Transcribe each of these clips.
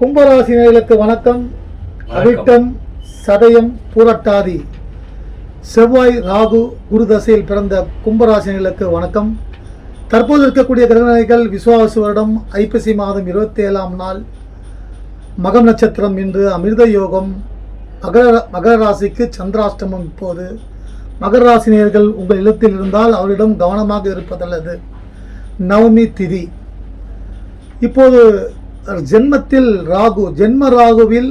கும்பராசினியர்களுக்கு வணக்கம். அவிட்டம் சதயம் பூரட்டாதி. செவ்வாய் ராகு குரு தசையில் பிறந்த கும்பராசினியர்களுக்கு வணக்கம். தற்போது இருக்கக்கூடிய கிரகநிலைகள் விசுவாச வருடம் ஐப்பசி மாதம் இருபத்தி ஏழாம் நாள். மகம் நட்சத்திரம் இன்று அமிர்த யோகம். மகர மகர ராசிக்கு சந்திராஷ்டமம் இப்போது. மகர ராசினியர்கள் உங்கள் இல்லத்தில் இருந்தால் அவரிடம் கவனமாக இருப்பதல்லது. நவமி திதி. இப்போது ஜென்மத்தில் ராகு ஜென்ம ராகுவில்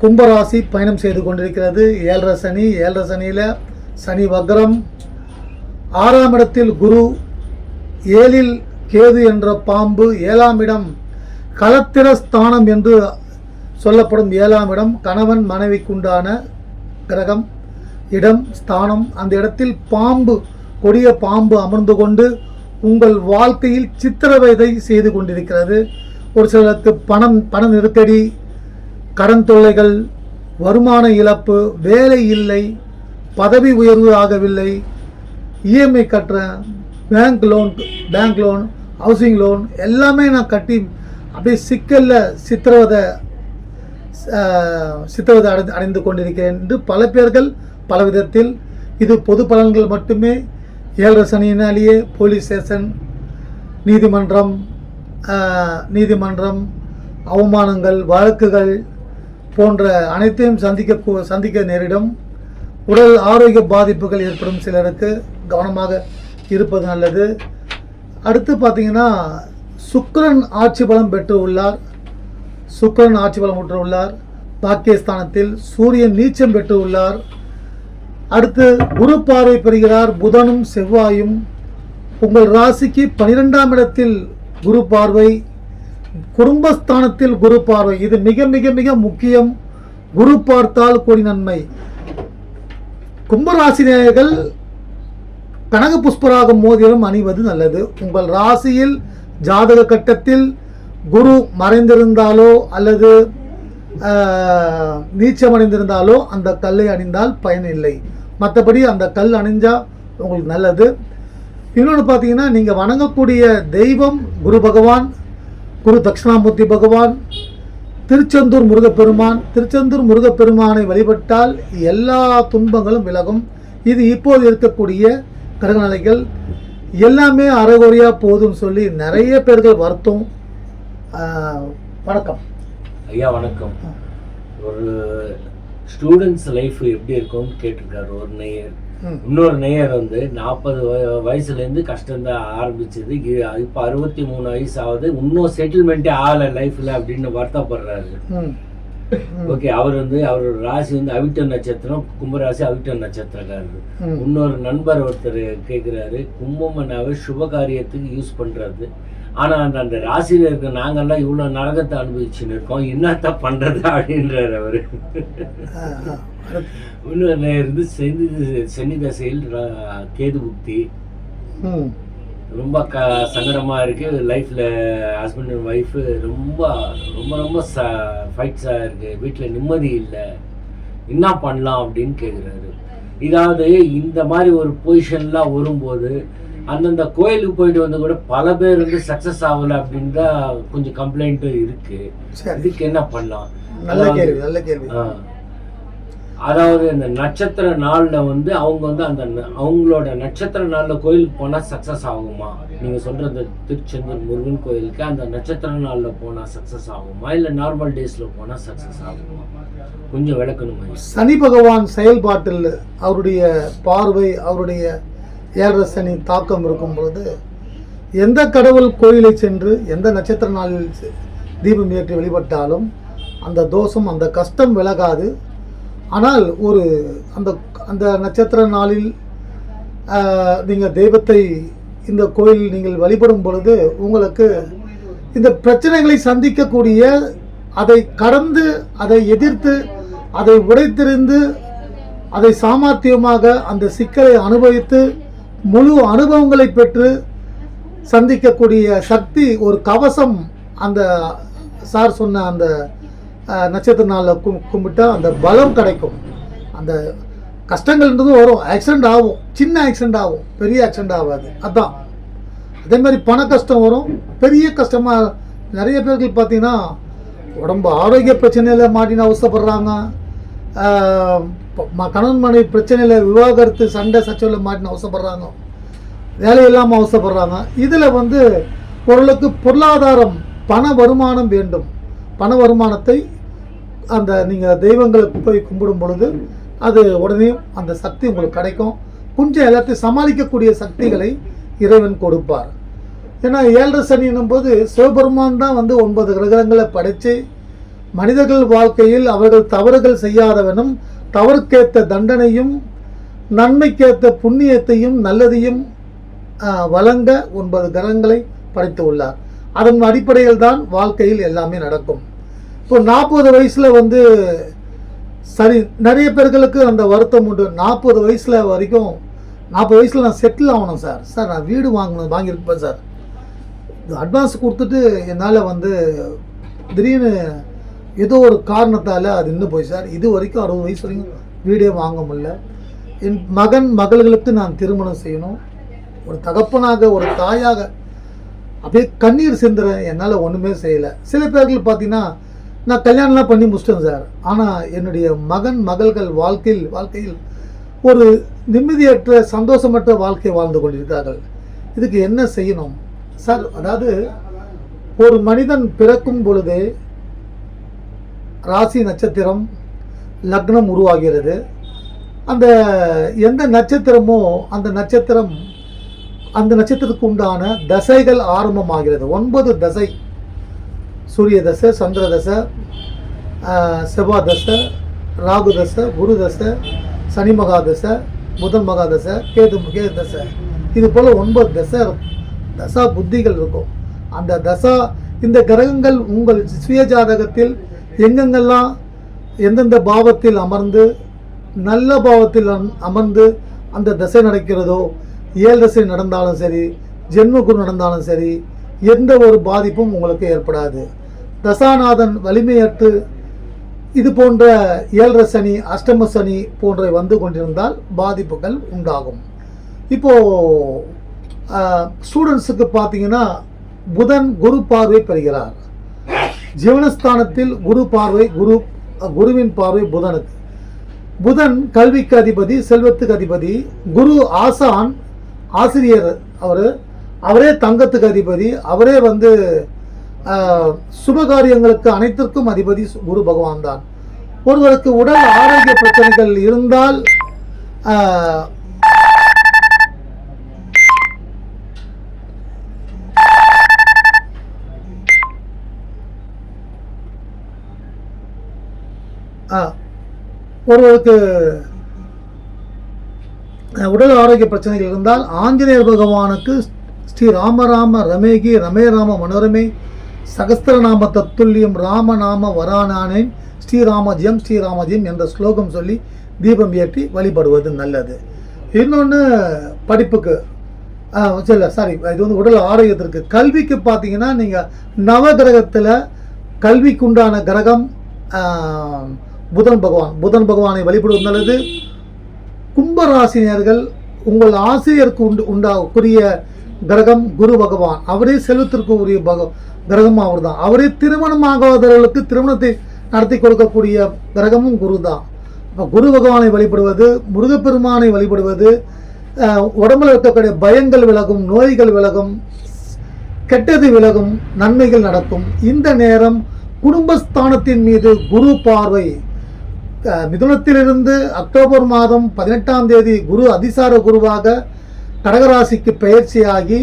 கும்பராசி பயணம் செய்து கொண்டிருக்கிறது. ஏழரை சனி ஏழரை சனியில் சனி வக்ரம். ஆறாம் இடத்தில் குரு ஏழில் கேது என்ற பாம்பு ஏழாம் இடம் களத்திர ஸ்தானம் என்று சொல்லப்படும் ஏழாம் இடம். கணவன் மனைவிக்குண்டான கிரகம் இடம் ஸ்தானம். அந்த இடத்தில் பாம்பு கொடிய பாம்பு அமர்ந்து கொண்டு உங்கள் வாழ்க்கையில் சித்திரவதை செய்து கொண்டிருக்கிறது. ஒரு சிலருக்கு பணம் பண நெருக்கடி கடன் தொல்லைகள் வருமான இழப்பு வேலை இல்லை பதவி உயர்வு ஆகவில்லை இஎம்ஐ கட்டுறேன் bank loan bank loan housing loan எல்லாமே நான் கட்டி அப்படியே சிக்கலில் சித்திரவதை சித்திரவதை அடைந்து அடைந்து கொண்டிருக்கிறேன் என்று பல பேர்கள் பல விதத்தில் இது பொது பலன்கள் மட்டுமே. ஏழரை சனியினாலேயே போலீஸ் ஸ்டேஷன் நீதிமன்றம் நீதிமன்றம் அவமானங்கள் வழக்குகள் போன்ற அனைத்தையும் சந்திக்க சந்திக்க நேரிடும். உடல் ஆரோக்கிய பாதிப்புகள் ஏற்படும் சிலருக்கு கவனமாக இருப்பது நல்லது. அடுத்து பார்த்தீங்கன்னா சுக்கரன் ஆட்சி பலம் பெற்று உள்ளார். சுக்கரன் ஆட்சி பலம் பெற்று உள்ளார். பாகிஸ்தானத்தில் சூரியன் நீச்சம் பெற்று உள்ளார். அடுத்து குரு பார்வை பெறுகிறார். புதனும் செவ்வாயும். உங்கள் ராசிக்கு பனிரெண்டாம் இடத்தில் குரு பார்வை குடும்பஸ்தானத்தில் குரு பார்வை. இது மிக மிக மிக முக்கியம். குரு பார்த்தால் கொடி நன்மை. கும்பராசினியர்கள் கனக புஷ்பராக மோதிரம் அணிவது நல்லது. உங்கள் ராசியில் ஜாதக கட்டத்தில் குரு மறைந்திருந்தாலோ அல்லது நீச்சமடைந்திருந்தாலோ அந்த கல்லை அணிந்தால் பயன் இல்லை. மற்றபடி அந்த கல் அணிஞ்சால் உங்களுக்கு நல்லது. இன்னொன்று பார்த்தீங்கன்னா நீங்கள் வணங்கக்கூடிய தெய்வம் குரு பகவான் குரு தட்சிணாமூர்த்தி பகவான் திருச்செந்தூர் முருகப்பெருமான். திருச்செந்தூர் முருகப்பெருமானை வழிபட்டால் எல்லா துன்பங்களும் விலகும். இது இப்போது இருக்கக்கூடிய கிரகநிலைகள் எல்லாமே அறகுறையாக போதும்னு சொல்லி நிறைய பேர்கள் வருத்தம் வணக்கம். ஐயா வணக்கம். ஒரு ஸ்டூடெண்ட்ஸ் லைஃப் எப்படி இருக்கும்னு கேட்டிருக்காரு. ஒரு நேயர் இன்னொரு நேயர் வந்து நாற்பது வயசுலேருந்து கஷ்டம்தான் ஆரம்பிச்சது. இப்போ அறுபத்தி மூணு வயசு ஆகுது இன்னும் செட்டில்மெண்ட்டே ஆகலை லைஃப்பில் அப்படின்னு வருத்தப்படுறாரு. ஓகே அவர் வந்து அவரோட ராசி வந்து அவிட்ட நட்சத்திரம் கும்பராசி அவிட்ட நட்சத்திரக்காரர். இன்னொரு நண்பர் ஒருத்தர் கேட்குறாரு கும்பமனாவை சுப காரியத்துக்கு யூஸ் பண்ணுறது ஆனால் அந்த அந்த ராசியில் இருக்க நாங்கெல்லாம் இவ்வளோ நரகத்தை அனுபவிச்சுன்னு இருக்கோம் என்னத்த பண்ணுறது அப்படின்றாரு அவர். இன்னொரு இருந்து செனி செனி தசையில் கேது புக்தி. ரொம்ப க சங்கடமாக இருக்குது லைஃப்பில் ஹஸ்பண்ட் அண்ட் ஒய்ஃபு ரொம்ப ரொம்ப ரொம்ப ச ஃபைட்ஸாக இருக்குது வீட்டில் நிம்மதி இல்லை. என்ன பண்ணலாம் அப்படின்னு கேட்குறாரு இதாவது இந்த மாதிரி ஒரு பொசிஷன்லாம் வரும்போது அந்தந்த கோயிலுக்கு போயிட்டு வந்து கூட பல பேர் வந்து சக்ஸஸ் ஆகலை அப்படின்னு தான் கொஞ்சம் கம்ப்ளைண்ட்டும் இருக்குது சரி. இதுக்கு என்ன பண்ணலாம்? நல்ல கேள்வி நல்ல கேள்வி. அதாவது இந்த நட்சத்திர நாளில் வந்து அவங்க வந்து அந்த ந- அவங்களோட நட்சத்திர நாளில் கோயிலுக்கு போனால் சக்ஸஸ் ஆகுமா? நீங்கள் சொல்கிற அந்த திருச்செந்தூர் முருகன் கோயிலுக்கு அந்த நட்சத்திர நாளில் போனால் சக்ஸஸ் ஆகுமா? இல்லை நார்மல் டேஸில் போனால் சக்ஸஸ் ஆகுமா? கொஞ்சம் விளக்கணுமா சனி பகவான் செயல்பாட்டில் அவருடைய பார்வை அவருடைய ஏழரை சனி தாக்கம் இருக்கும் பொழுது எந்த கடவுள் கோயிலை சென்று எந்த நட்சத்திர நாளில் தீபம் ஏற்றி வழிபட்டாலும் அந்த தோஷம் அந்த கஷ்டம் விலகாது. ஆனால் ஒரு அந்த அந்த நட்சத்திர நாளில் நீங்கள் தெய்வத்தை இந்த கோயில் நீங்கள் வழிபடும் பொழுது உங்களுக்கு இந்த பிரச்சனைகளை சந்திக்கக்கூடிய அதை கடந்து அதை எதிர்த்து அதை உடைத்திருந்து அதை சாமர்த்தியமாக அந்த சிக்கலை அனுபவித்து முழு அனுபவங்களை பெற்று சந்திக்கக்கூடிய சக்தி ஒரு கவசம் அந்த சார் சொன்ன அந்த நட்சத்திர நாளில் கும் கும்பிட்டா அந்த பலம் கிடைக்கும். அந்த கஷ்டங்கள்ன்றது வரும். ஆக்சிடெண்ட் ஆகும். சின்ன ஆக்சிடெண்ட் ஆகும். பெரிய ஆக்சிடெண்ட் ஆகாது. அதான். அதே மாதிரி பண கஷ்டம் வரும். பெரிய கஷ்டமாக நிறைய பேர்கள் பார்த்தீங்கன்னா உடம்பு ஆரோக்கிய பிரச்சனையில் மாட்டின்னு அவசப்படுறாங்க கணவன் மனைவி பிரச்சனையில் விவாகரத்து சண்டை சச்சரவில் மாட்டின்னு அவசப்படுறாங்க வேலை இல்லாமல் அவசப்படுறாங்க இதில் வந்து ஓரளவுக்கு பொருளாதாரம் பண வருமானம் வேண்டும். பண வருமானத்தை அந்த நீங்கள் தெய்வங்களை போய் கும்பிடும் பொழுது அது உடனே அந்த சக்தி உங்களுக்கு கிடைக்கும். கொஞ்சம் எல்லாத்தையும் சமாளிக்கக்கூடிய சக்திகளை இறைவன் கொடுப்பார். ஏன்னா ஏழரை சனின்னும் போது சிவபெருமான் தான் வந்து ஒன்பது கிரகங்களை படைத்து மனிதர்கள் வாழ்க்கையில் அவர்கள் தவறுகள் செய்யாதவனும் தவறுக்கேற்ற தண்டனையும் நன்மைக்கேற்ற புண்ணியத்தையும் நல்லதையும் வழங்க ஒன்பது கிரகங்களை படைத்து உள்ளார். அதன் அடிப்படையில் தான் வாழ்க்கையில் எல்லாமே நடக்கும். இப்போ நாற்பது வயசில் வந்து சரி நிறைய பேர்களுக்கு அந்த வருத்தம் உண்டு. நாற்பது வயசில் வரைக்கும் நாற்பது வயசில் நான் செட்டில் ஆகணும் சார். சார் நான் வீடு வாங்கணும் வாங்கியிருப்பேன் சார். அட்வான்ஸ் கொடுத்துட்டு என்னால் வந்து திடீர்னு ஏதோ ஒரு காரணத்தால் அது நின்று போய் சார். இது வரைக்கும் அறுபது வயசு வரைக்கும் வீடே வாங்க முடியல. என் மகன் மகள்களுக்கு நான் திருமணம் செய்யணும். ஒரு தகப்பனாக ஒரு தாயாக அப்படியே கண்ணீர் சிந்துறேன் என்னால் ஒன்றுமே செய்யலை. சில பேர்கள் பார்த்தீங்கன்னா நான் கல்யாணம்லாம் பண்ணி முடிச்சிட்டேன் சார். ஆனால் என்னுடைய மகன் மகள்கள் வாழ்க்கையில் வாழ்க்கையில் ஒரு நிம்மதியற்ற சந்தோஷமற்ற வாழ்க்கை வாழ்ந்து கொண்டிருக்கிறார்கள். இதுக்கு என்ன செய்யணும்? சார் அதாவது ஒரு மனிதன் பிறக்கும் பொழுதே ராசி நட்சத்திரம் லக்னம் உருவாகிறது. அந்த எந்த நட்சத்திரமோ அந்த நட்சத்திரம் அந்த நட்சத்திரத்துக்கு உண்டான தசைகள் ஆரம்பமாகிறது. ஒன்பது தசை. சூரிய தசை சந்திர தசை ஆஹ், செவ்வாய் தசை ராகு தசை குரு தசை சனி மகா தசை புதன் மகா தசை கேது கேது தசை. இது போல் ஒன்பது தசை இருக்கும். தசா புத்திகள் இருக்கும். அந்த தசா இந்த கிரகங்கள் உங்கள் சுய ஜாதகத்தில் எங்கெங்கெல்லாம் எந்தெந்த பாவத்தில் அமர்ந்து நல்ல பாவத்தில் அம்- அமர்ந்து அந்த தசை நடக்கிறதோ ஏழு நடந்தாலும் சரி ஜென்மகுரு நடந்தாலும் சரி எந்த ஒரு பாதிப்பும் உங்களுக்கு ஏற்படாது. தசாநாதன் வலிமையற்று இது போன்ற ஏழரை சனி அஷ்டம சனி போன்றவை வந்து கொண்டிருந்தால் பாதிப்புகள் உண்டாகும். இப்போது ஸ்டூடெண்ட்ஸுக்கு பார்த்தீங்கன்னா புதன் குரு பார்வை பெறுகிறார். ஜீவனஸ்தானத்தில் குரு பார்வை குரு குருவின் பார்வை புதனுக்கு. புதன் கல்விக்கு அதிபதி செல்வத்துக்கு அதிபதி குரு ஆசான் ஆசிரியர் அவர் அவரே தங்கத்துக்கு அதிபதி அவரே வந்து ஆஹ், சுபகாரியங்களுக்கு அனைத்திற்கும் அதிபதி குரு பகவான் தான். ஒருவருக்கு உடல் ஆரோக்கிய பிரச்சனைகள் இருந்தால் ஆஹ், ஒருவருக்கு உடல் ஆரோக்கிய பிரச்சனைகள் இருந்தால் ஆஞ்சநேயர் பகவானுக்கு ஸ்ரீ ராமராம ரமேகி ரமே ராம மனோரமே சகஸ்திரநாம தத்துல்யம் ராமநாம வரானானேன் ஸ்ரீராமஜியம் ஸ்ரீராமஜியம் என்ற ஸ்லோகம் சொல்லி தீபம் ஏற்றி வழிபடுவது நல்லது. இன்னொன்று படிப்புக்கு இல்லை சாரி இது வந்து உடல் ஆரோக்கியத்திற்கு. கல்விக்கு பார்த்தீங்கன்னா நீங்கள் நவகிரகத்தில் கல்விக்குண்டான கிரகம் புதன் பகவான். புதன் பகவானை வழிபடுவது நல்லது. கும்பராசினியர்கள் உங்கள் ஆசிரியருக்கு உண்டு உண்டாகக்கூடிய கிரகம் குரு பகவான். அவரே செல்வத்திற்கு உரிய பக கிரகம் அவர் தான் அவரே திருமணமாகாதவர்களுக்கு திருமணத்தை நடத்தி கொடுக்கக்கூடிய கிரகமும் குரு தான் குரு பகவானை வழிபடுவது முருகப்பெருமானை வழிபடுவது உடம்புல இருக்கக்கூடிய பயங்கள் விலகும் நோய்கள் விலகும் கெட்டது விலகும் நன்மைகள் நடக்கும். இந்த நேரம் குடும்பஸ்தானத்தின் மீது குரு பார்வை மிதுனத்திலிருந்து அக்டோபர் மாதம் பதினெட்டாம் தேதி குரு அதிசார குருவாக கடகராசிக்கு பயிற்சியாகி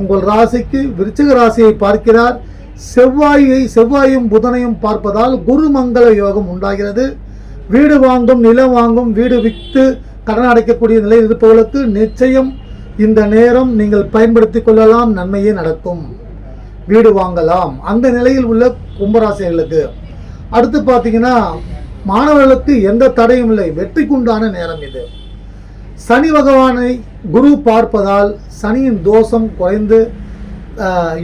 உங்கள் ராசிக்கு விருச்சிக ராசியை பார்க்கிறார். செவ்வாயை செவ்வாயும் புதனையும் பார்ப்பதால் குரு மங்கள யோகம் உண்டாகிறது. வீடு வாங்கும் நிலம் வாங்கும் வீடு விற்று கடன் அடைக்கக்கூடிய நிலையில் இருப்பவர்களுக்கு நிச்சயம் இந்த நேரம் நீங்கள் பயன்படுத்தி கொள்ளலாம் நன்மையே நடக்கும். வீடு வாங்கலாம். அந்த நிலையில் உள்ள கும்பராசிகளுக்கு அடுத்து பார்த்தீங்கன்னா மாணவர்களுக்கு எந்த தடையும் இல்லை. வெற்றிக்குண்டான நேரம் இது. சனி பகவானை குரு பார்ப்பதால் சனியின் தோஷம் குறைந்து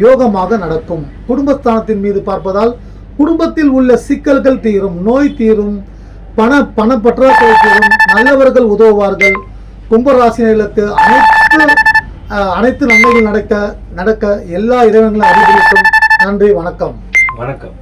யோகமாக நடக்கும். குடும்பஸ்தானத்தின் மீது பார்ப்பதால் குடும்பத்தில் உள்ள சிக்கல்கள் தீரும் நோய் தீரும் பண பண பற்றாக்குறை தீரும் நல்லவர்கள் உதவுவார்கள். கும்பராசினர்களுக்கு அனைத்து அனைத்து நன்மைகள் நடக்க நடக்க எல்லா இறைவன்களும் அறிவிக்கும் நன்றி வணக்கம். வணக்கம்.